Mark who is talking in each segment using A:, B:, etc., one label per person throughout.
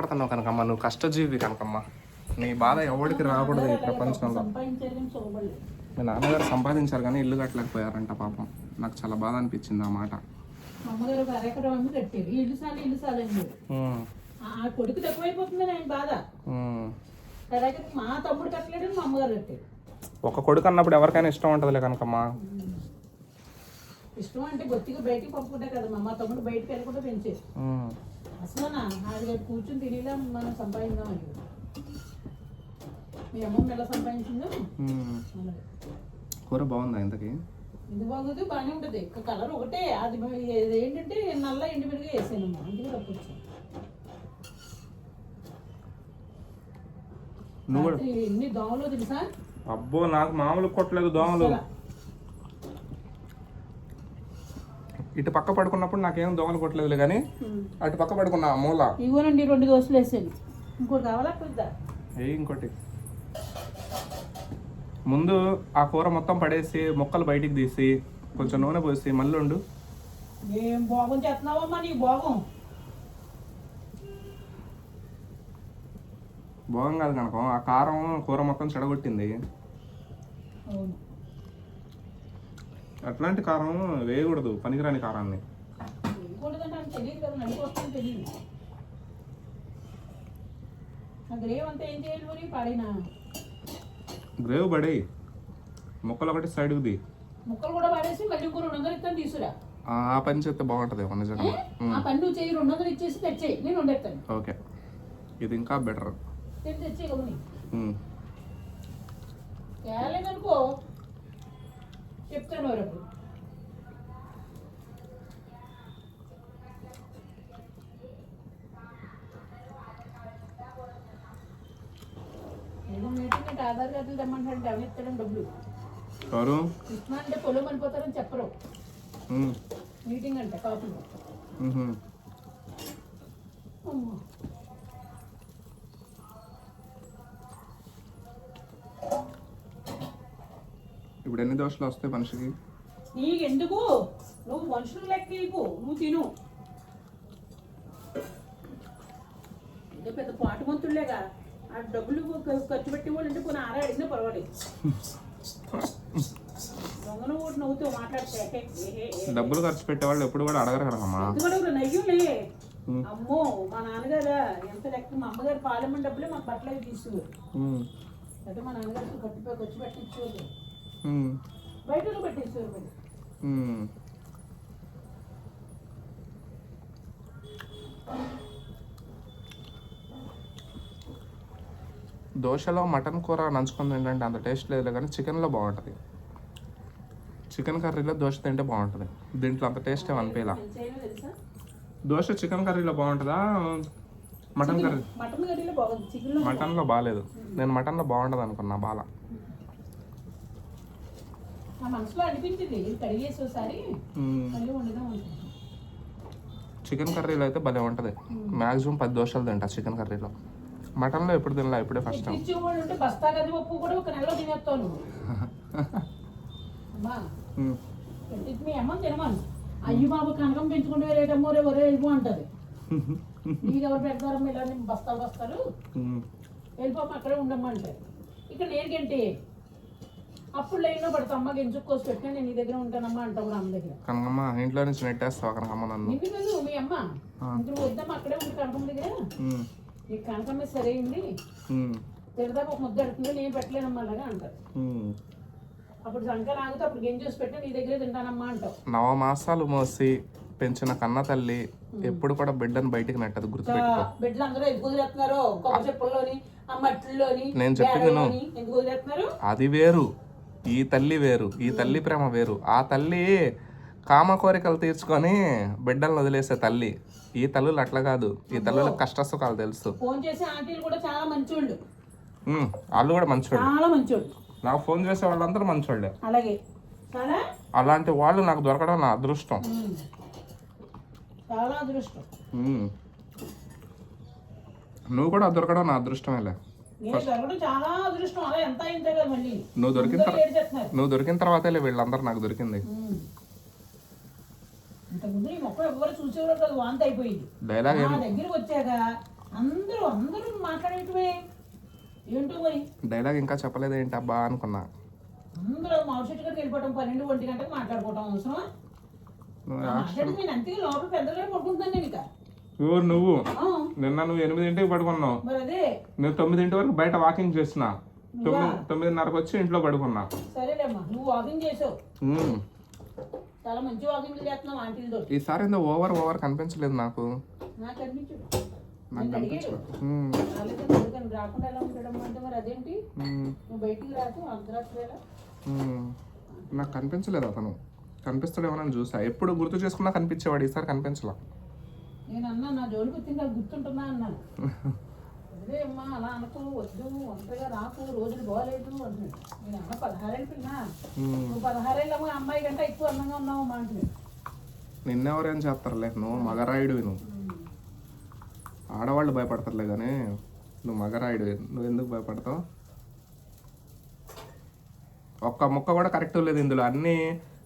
A: పడుతున్నావు కనకమ్మ నువ్వు కష్టజీవి కనకమ్మ. నీ బాధ ఎవరికి రాకూడదు ఈ ప్రపంచంలో. మీ నాన్నగారు సంపాదించారు కానీ ఇల్లు కట్టలేకపోయారంట పాపం. నాకు చాలా బాధ అనిపించింది ఆ మాట.
B: మా కొడుకు తక్కువైపోతుందని ఆయన బాధ. తమ్ముడు కట్టలేడని మా అమ్మగారు కట్టారు.
A: ఒక కొడుకు అన్నప్పుడు ఎవరికైనా ఇష్టం ఉంటుందిలే కనకమ్మ.
B: ఇష్టం అంటే బయటికి పంపుకుంటే కదా మా తమ్ముడు బయటికి వెళ్ళకుండా
A: ఉమ్.
B: అసలు అది కూర్చుని తినేలా మనం సంపాదిందామని మీ అమ్మమ్మ ఎలా సంపాదించిందో.
A: కూర బాగుందా ఇంతకి?
B: ఇది బాగుంది బాగానే ఉంటుంది. కలర్ ఒకటే. అది ఏంటంటే నల్ల ఎండుమిరగా వేసాను అమ్మా. అందుకే తప్పొచ్చు ఎన్ని దోమలు తెలుసా?
A: అబ్బో నాకు మామూలు కొట్టలేదు దోమలు
B: అసలు.
A: ఇటు పక్క పడుకున్నప్పుడు నాకేం దోమలు కొట్టలేదులే కానీ. అటు పక్క పడుకున్నా మూల.
B: ఇవ్వనండి రెండు దోశలు వేసాను ఇంకోటి కావాలా?
A: ఏ ఇంకోటి. ముందు ఆ కూర మొత్తం పడేసి ముక్కలు బయటికి తీసి కొంచెం నూనె పోసి మళ్ళీ ఉండు
B: ఏం భోగం చేస్తున్నావమ్మా నీ భోగం?
A: భోగం కాదు కనుక ఆ కారం కూర మొత్తం చెడగొట్టింది.
B: అవును.
A: అట్లాంటి కారం వేయకూడదు పనికిరాని కారాన్ని.
B: గ్రేవ్
A: పడే ముక్కలు ఒకటి సైడ్కి ది
B: ముక్కలు కూడా పాడేసి మళ్ళీ ఇంకో రెండు వందలు ఇస్తాను
A: ఆ పని చేస్తే బాగుంటుంది నిజంగా.
B: ఆ పని నువ్వు చెయ్యి రెండు వందలు ఇచ్చేసి తెచ్చేయి. నేను వండేస్తాను.
A: ఓకే. ఇది ఇంకా బెటర్.
B: తెచ్చి తెచ్చేయి తేలేదనుకో చెప్తాను వరకు. ఏదో మీటింగ్ అంటే ఆధార్ కార్డులు తెమ్మంటాడు అవి ఇస్తాడం డబ్బులు.
A: ఎవరు?
B: అంటే పొలం అనిపోతారని చెప్పరు. మీటింగ్ అంటే కాపీ
A: ఇప్పుడు ఎన్ని దోశలు వస్తాయి మనిషికి?
B: నీకెందుకు? నువ్వు మనుషులు లెక్క నువ్వు తిను. ఏదో పెద్ద పాటుమంతులేగా ఆ డబ్బులు ఖర్చు పెట్టి వాళ్ళు అంటే కొన్ని ఆరా అడిగినా పర్వాలేదు. దొంగను ఒకటి నవ్వుతూ మాట్లాడితే.
A: డబ్బులు ఖర్చు పెట్టేవాళ్ళు ఎప్పుడు కూడా అడగరు కదమ్మా
B: ఇది కూడా ఒక నయ్యులే. అమ్మో మా నాన్నగారు ఎంత లెక్క? మా అమ్మగారు పాలెమ్మని డబ్బులే మాకు బట్టలు అవి తీసుకున్నారు
A: ఉమ్,
B: అంటే మా నాన్నగారికి కట్టిపోయి ఖర్చు పెట్టించేవారు
A: దోశలో మటన్ కూర నంచుకుంది ఏంటంటే అంత టేస్ట్ లేదు కానీ చికెన్లో బాగుంటుంది. చికెన్ కర్రీలో దోశ తింటే బాగుంటుంది. దీంట్లో అంత టేస్ట్ అనిపించలా. దోశ చికెన్ కర్రీలో బాగుంటుందా? Mutton curry.
B: మటన్ కర్రీలో బాగుంది. చికెన్లో
A: మటన్లో బాగాలేదు. నేను మటన్లో బాగుంటుంది అనుకున్నా బాగా
B: నా మనసులో అనిపించింది ఇది కడిగేసి ఒకసారి. మళ్ళీ వండుదాం అనుకుంటున్నాను
A: చికెన్ కర్రీలో అయితే భలే ఉంటుంది. మ్యాక్సిమం పది దోశలు తింటా చికెన్ కర్రీలో. మటన్లో ఎప్పుడు తినలే? ఇప్పుడే ఫస్ట్ టైం
B: ఉంటే బస్తా కూడా ఒక నెలలో తినేస్తావు నువ్వు. అమ్మా.
A: మ్మ్.
B: ఇది మీ అమ్మ తినమను. అయ్యి బాబు కనకం పెంచుకుంటే వేరేటమ్మో రే ఒరే వెళ్ళిపో అంటది. నీకు ఎవరు పెడతారమ్మా ఇలా నేను బస్తాలు బస్తాలు?
A: మ్మ్.
B: వెళ్ళిపోమ్మ అక్కడే ఉండమ్మా అంటారు ఇక్కడ నేర్గంటే అప్పుడు లైన్లో పడతా అమ్మ గెంచుకు కోసి పెట్టినా నేను నీ దగ్గర ఉంటానమ్మా అంటావు కూడా అమ్మ దగ్గర.
A: కనకమ్మ ఇంట్లో నుంచి నెట్టేస్తావా కనకమ్మ నన్ను.
B: నిన్ను కాదు మీ అమ్మ. ఇంక నువ్వు వద్దామా అక్కడే ఉండి కనకం దగ్గర. ఈ కనకమ్మ సరైంది.
A: మ్మ్.
B: తిరదాక ఒక ముద్ద అడుగుతుంది నేను పెట్టలేనమ్మా అలాగా అంటారు. అప్పుడు సంకర ఆగితే అప్పుడు గెంజూసి పెట్టి నీ దగ్గరే తింటానమ్మా అంటావు.
A: నవమాసాలు మోసి పెంచిన కన్న తల్లి ఎప్పుడు కూడా బిడ్డను బయటికి నెట్టదు గుర్తుపెట్టుకో.
B: బిడ్డలు అందరూ ఎందుకు వదిలేస్తున్నారు? కొబ్బరి చెప్పుల్లోని ఆ మట్టిల్లోని
A: నేను చెప్పింది నువ్వు.
B: బేడలోని ఎందుకు వదిలేస్తున్నారు?
A: అది వేరు. ఈ తల్లి వేరు ఈ తల్లి ప్రేమ వేరు. ఆ తల్లి కామ కోరికలు తీర్చుకొని బిడ్డలను వదిలేసే తల్లి. ఈ తల్లులు అట్లా కాదు. ఈ తల్లులకు కష్ట సుఖాలు తెలుసు.
B: ఫోన్ చేసే ఆంటీలు కూడా చాలా మంచోళ్ళు.
A: ఉమ్, వాళ్ళు కూడా మంచోళ్ళు.
B: చాలా మంచోళ్ళు.
A: నాకు ఫోన్ చేసే వాళ్ళందరూ మంచోళ్ళే.
B: అలాగే.
A: అలాంటి వాళ్ళు నాకు దొరకడం నా అదృష్టం.
B: చాలా అదృష్టం.
A: నువ్వు కూడా దొరకడం నా అదృష్టమేలే.
B: నేను దొరకడం చాలా అదృష్టం. అలా ఎంత అయిందే కదా మళ్ళీ.
A: నువ్వు దొరికిన నువ్వు దొరికిన తర్వాతే వీళ్ళందరూ నాకు దొరికింది. డైలాగ్
B: దగ్గరికి వచ్చాక అందరూ అందరూ ఏంటో మరి?
A: డైలాగ్ ఇంకా చెప్పలేదు ఏంటి అబ్బా అనుకున్నా.
B: అందరూ మామిడి చెట్టు గారికి వెళ్ళిపోవటం పన్నెండు ఒంటి గంటకు మాట్లాడుకోవటం మాట్లాడితే నేను అంతే లోపల పెద్దగా పడుకుంటున్నాను నేను ఇక.
A: ఎవరు నువ్వు? నిన్న నువ్వు ఎనిమిదింటికి పడుకున్నావు. నేను తొమ్మిదింటి వరకు బయట వాకింగ్ చేసిన. తొమ్మిది తొమ్మిదిన్నరకు వచ్చి ఇంట్లో పడుకున్నా.
B: నువ్వు
A: ఈసారి ఏందో ఓవర్ ఓవర్ కనిపించలేదు నాకు.
B: నాకు
A: కనిపించలేదు.
B: నువ్వు
A: అతను. కనిపిస్తాడేమోనని చూసా. ఎప్పుడు గుర్తు చేసుకున్నా కనిపించేవాడు ఈసారి కనిపించలా.
B: నేను అన్నా నా జోలికి వచ్చింది గుర్తుంటుందా అన్నాను. అదే అమ్మా అలా అనుకో వద్దు ఒంటరిగా రాకు రోజులు బాగాలేదు అంటున్నాడు నేను అన్న పదహారేళ్ళు
A: ఉమ్.
B: నువ్వు పదహారేళ్ళు అమ్మ అమ్మాయి కంటే ఎక్కువ అందంగా ఉన్నావు అమ్మా అంటున్నాడు
A: నిన్నెవరేం చేస్తారులే? నువ్వు మగరాయుడివి నువ్వు. ఆడవాళ్ళు భయపడతారులే కానీ నువ్వు మగరాయుడివి నువ్వు ఎందుకు భయపడతావు? ఒక్క ముక్క కూడా కరెక్ట్ లేదు ఇందులో. అన్ని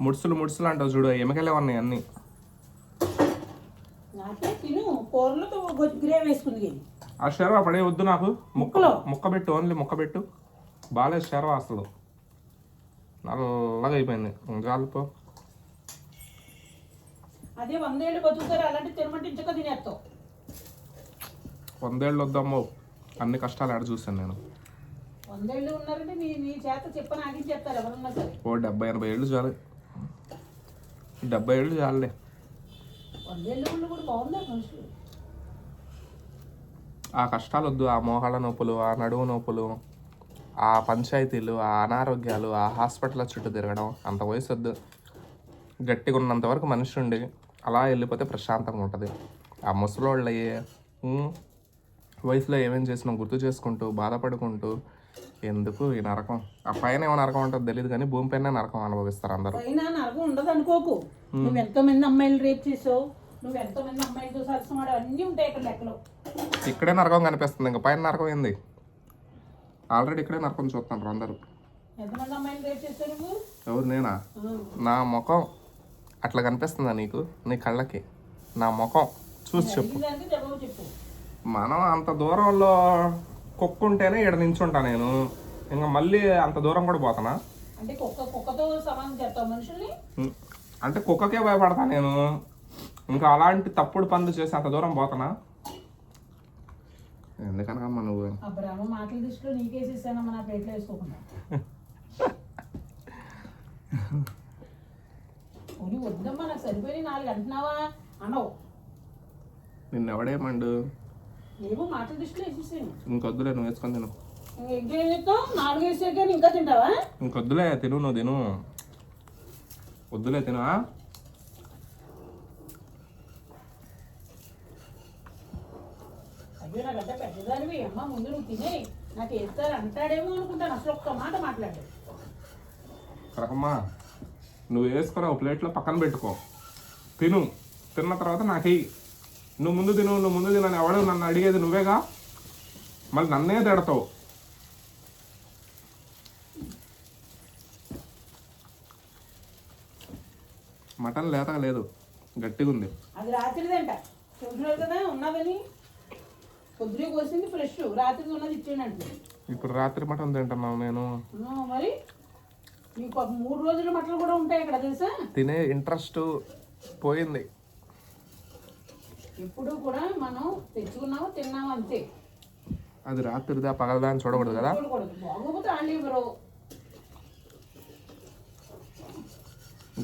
A: ముడుసులు ముడుసులు అంటావు చూడు ఎమకలే ఉన్నాయి అన్ని.
B: నాకే తిను కూరలతో గ్రేవ్ వేసుకుంది ఇది.
A: ఆ షెర్వా పడే వద్దు నాకు. ముక్క
B: ముక్కలో?
A: ముక్క పెట్టు ఓన్లీ ముక్క పెట్టు. బాగాలేదు షెర్వా అసలు. నల్లగా అయిపోయింది. జాలిపో
B: అదే వందేళ్ళు బతుకుతారు అలాంటి తినమంటే ఇంచక తినేస్తావు.
A: వందేళ్ళు వద్దమ్మో. అన్ని కష్టాలు ఆడ చూశాను నేను.
B: వందేళ్ళు ఉన్నారంటే నీ నీ చేత చెప్పని ఆగించేస్తారు ఎవరన్నా సరే.
A: ఓ డెబ్బై ఎనభై ఏళ్ళు చాలు. డెబ్బై ఏళ్ళు చాలులే.
B: వందేళ్ళు కూడా బాగున్నారు మనుషులు.
A: ఆ కష్టాలు వద్దు ఆ మోహాల నొప్పులు ఆ నడువు నొప్పులు ఆ పంచాయతీలు ఆ అనారోగ్యాలు ఆ హాస్పిటల్ చుట్టూ తిరగడం అంత వయసు వద్దు గట్టిగా ఉన్నంత వరకు మనిషి ఉండి అలా వెళ్ళిపోతే ప్రశాంతంగా ఉంటుంది. ఆ ముసలోళ్ళు అయ్యే వయసులో ఏమేం చేసినా గుర్తు చేసుకుంటూ బాధపడుకుంటూ ఎందుకు ఈ నరకం? ఆ పైన ఏమో నరకం ఉంటుందో తెలియదు కానీ భూమి పైన నరకం అనుభవిస్తారు అందరూ.
B: పైన నరకం ఉండదు అనుకోకు. నువ్వు ఎంతో మంది అమ్మాయిలు రేప్ చేసావు? నువ్వు ఎంతో మంది అమ్మాయిలతో సరసమాడు అన్నీ ఉంటాయి ఇక్కడ లెక్కలో.
A: ఇక్కడే నరకం కనిపిస్తుంది. ఇంకా పైన నరకం ఏంది? ఆల్రెడీ ఇక్కడే నరకం చూస్తున్నారు అందరూ.
B: ఎంతమంది అమ్మాయిలు రేప్ చేసావు నువ్వు?
A: ఎవరు నేనా. నా ముఖం అట్లా కనిపిస్తుందా నీకు? నీ కళ్ళకి? నా ముఖం? చూసి
B: జవాబు చెప్పు.
A: మనం అంత దూరంలో కుక్కుంటేనే ఇక్కడ నించుంటా నేను. ఇంకా మళ్ళీ అంత దూరం కూడా పోతానా?
B: అంటే కుక్క కుక్కతో సమానం చేస్తావు మనుషుల్ని?
A: ఉం. అంటే కుక్కకే భయపడతా నేను. ఇంకా అలాంటి తప్పుడు పనులు చేసి అంత దూరం పోతానా? ఎందుకనమ్మా నువ్వు?
B: ఆ బ్రహ్మ మాటల దృష్టిలో నీకేసేసానమ్మా నా ప్లేట్లో వేసుకోకుండా. పోనీ వద్దమ్మా నాకు సరిపోయి నాలుగు అంటున్నావా? అనవు
A: నిన్నెవడేమండు?
B: ఏమో మాటల దృష్టిలో వేసేసాను
A: ఇంకొద్దులే నువ్వు వేసుకొని తిను.
B: ఇంకేం చెప్తావు నాలుగు వేసాక కానీ ఇంకా తింటావా?
A: ఇంకొద్దులే తిను నువ్వు తిను. వద్దులే తిను?
B: అయ్యో నాకంటే పెద్దదానివి. అమ్మ ముందు నువ్వు తినే. నాకు వేస్తారు అంటాడేమో అనుకుంటాను. అసలు ఒక్క మాట మాట్లాడు.
A: రకమ్మా నువ్వు వేసుకొని ఒక ప్లేట్లో పక్కన పెట్టుకో. తిను. తిన్న తర్వాత నాకు నువ్వు ముందు తిను నువ్వు ముందు తినని ఎవడు నన్ను అడిగేది నువ్వేగా? మళ్ళీ నన్నే తిడతావు. మటన్ లేతగా లేదు గట్టిగా ఉంది.
B: అది రాత్రిదంట చూసినారు కదా ఉన్నదని. పొద్దునే కోసింది ఫ్రెష్ రాత్రి ఉన్నది ఇచ్చేయండి
A: ఇప్పుడు రాత్రి మటన్ తింటున్నావు నేను.
B: మరి? మూడు రోజుల మట్టలు కూడా ఉంటాయి అక్కడ తెలుసా?
A: తినే ఇంట్రెస్ట్ పోయింది.
B: ఎప్పుడు కూడా మనం తెచ్చుకున్నాము తిన్నాము అంతే.
A: అది రాత్రిదా పగలదా అని చూడకూడదు కదా?
B: చూడకూడదు. బాగోపోతే ఆండి ఇవ్వరు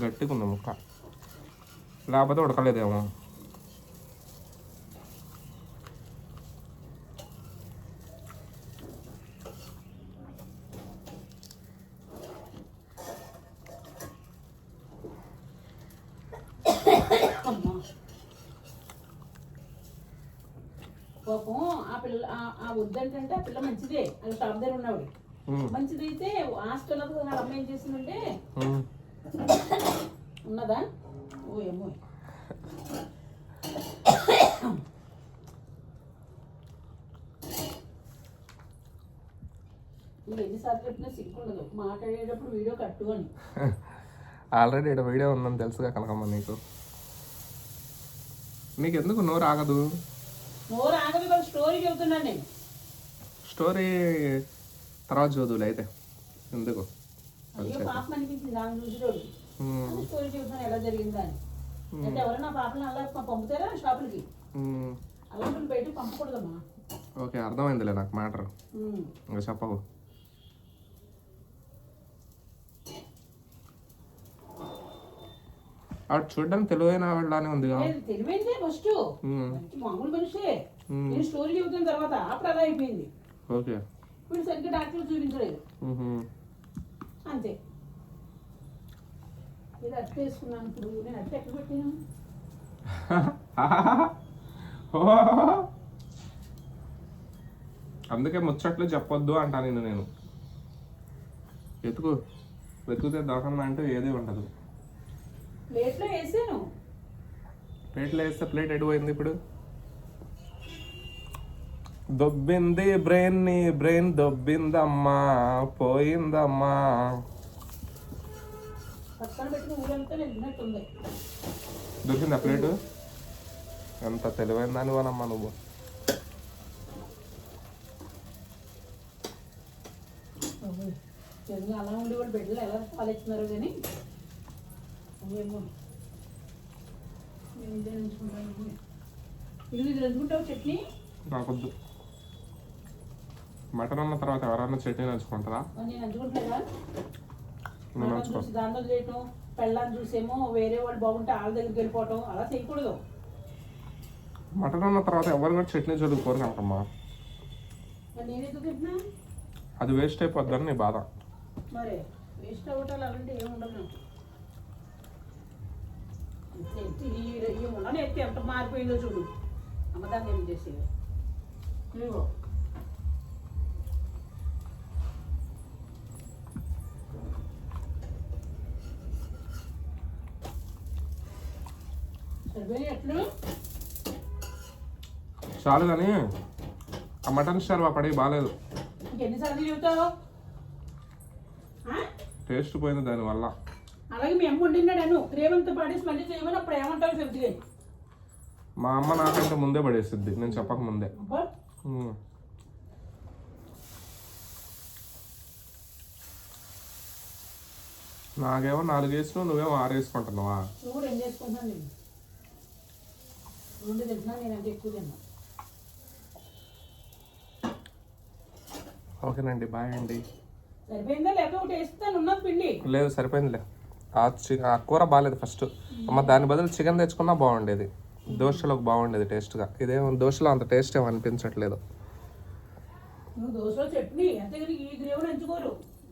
A: గట్టిగా ఉంది ముక్క. లేకపోతే ఉడకలేదేమో
B: అమ్మా పాపం ఆ పిల్ల ఆ- వద్దంటే ఆ పిల్ల మంచిదే. అది షాప్ దగ్గర ఉన్నవాడు.
A: ఉమ్,
B: మంచిదైతే ఉన్నది కదా అమ్మ ఏం చేసిందంటే. ఉన్నదా? ఓ ఏమో ఎన్నిసార్లు చెప్పినా మాట్లాడేటప్పుడు వీడియో కట్టు అని.
A: ఆల్రెడీ ఇక్కడ వీడియో ఉందని తెలుసుగా కనకమ్మ నీకు. నీకు ఎందుకు నోరు ఆగదు?
B: నోరు ఆగదు కదా స్టోరీ చెబుతున్నాను నేను.
A: స్టోరీ తర్వాత చదువులే అయితే. ఎందుకు?
B: అయ్యో పాపం అనిపించింది స్టోరీ చెబుతున్నాను ఎలా జరిగిందని అంటే ఎవరైనా పాపలను అలా పంపుతారా షాపులకి. అలాంటి బయటకు పంపకూడదమ్మా.
A: ఓకే అర్థమైందిలే నాకు మ్యాటర్. ఇంకా చెప్పకు ఆడు చూడడానికి తెలివైన వాళ్ళనే ఉందిగా
B: లేదు, తెలివైందే ఫస్ట్ మామూలు మనిషే. నేను స్టోరీ చెబుతున్న తర్వాత అప్పుడు అలా అయిపోయింది.
A: ఓకే.
B: వీడు సరిగ్గా డాక్టర్ చూపించలేదు. అంతే. ఇది అట్ట వేసుకున్నాను ఇప్పుడు. నేను అట్ట ఎక్కడ పెట్టాను?
A: అందుకే ముచ్చట్లు చెప్పొద్దు అంటాను నేను నేను. వెతుకు వెతుకుతే దొరకకుండా అంటూ ఏది ఉండదు.
B: ప్లేట్లో వేసాను.
A: ప్లేట్లో వేస్తే ప్లేట్ ఎడిపోయింది ఇప్పుడు? దొబ్బింది బ్రెయిన్ని బ్రెయిన్ దొబ్బిందమ్మా పోయిందమ్మా. దొరికిందా ప్లేట్? ఎంత తెలివైన దానివనమ్మా నువ్వు.
B: నిజంగా అలా ఉండి వాళ్ళు బిడ్డలు ఎలా పాలిస్తున్నారు కానీ ఏమో నేను ఇదే ఎంచుకుంటాను ఇది ఇది ఎంచుకుంటావు చట్నీ
A: నాకొద్దు. మటన్ అన్న తర్వాత ఎవరన్నా చట్నీ నంచుకుంటారా?
B: దాంట్లో చేయటం పెళ్ళాన్ని చూసేమో వేరే వాళ్ళు బాగుంటే వాళ్ళ దగ్గరికి వెళ్ళిపోవటం అలా చేయకూడదు.
A: మటన్ అన్న తర్వాత ఎవరు కూడా చట్నీ చదువుకోరు కనుకమ్మా అది వేస్ట్ అయిపోద్దని నీ బాధ.
B: మరి వేస్ట్ అవ్వటాలు అలాంటి ఏమి ఉండదు ఈ ఈ ఎత్తి ఎంత మారిపోయిందో చూడు. అమ్మదాన్ని ఏం చేసేది ఇదిగో.
A: చాలు కానీ ఆ మటన్ స్టార్ పడి బాగాలేదు? టేస్ట్ పోయింది దానివల్ల.
B: అలాగే మీ అమ్మ అను క్రేమంతో పాడేసి మళ్ళీ చేయమని అప్పుడు ఏమంటావు చెబుతుంది
A: మా అమ్మ నాకంటే ముందే పడేసిద్ది. నేను చెప్పక ముందే. ఉమ్. నాకేమో నాలుగు వేసినావు నువ్వేమో ఆరు వేసుకుంటున్నావా?
B: నువ్వు కూడా ఏం చేసుకుంటున్నాను నేను. రెండు తింటున్నా నేను అంటే ఎక్కువ తిన్నా
A: ఓకేనండి బాయ్ అండి.
B: సరిపోయిందా? లేకపోతే ఒకటి వేస్తాను ఉన్నది పిండి.
A: లేదు సరిపోయిందిలే. ఆ చి ఆ కూర బాగాలేదు ఫస్ట్. అమ్మ దాని బదులు చికెన్ తెచ్చుకున్నా బాగుండేది. దోశలోకి బాగుండేది టేస్ట్గా. ఇదేమో దోశలో అంత టేస్ట్ ఏమనిపించట్లేదు. అనిపించట్లేదు
B: దోశలో చట్నీ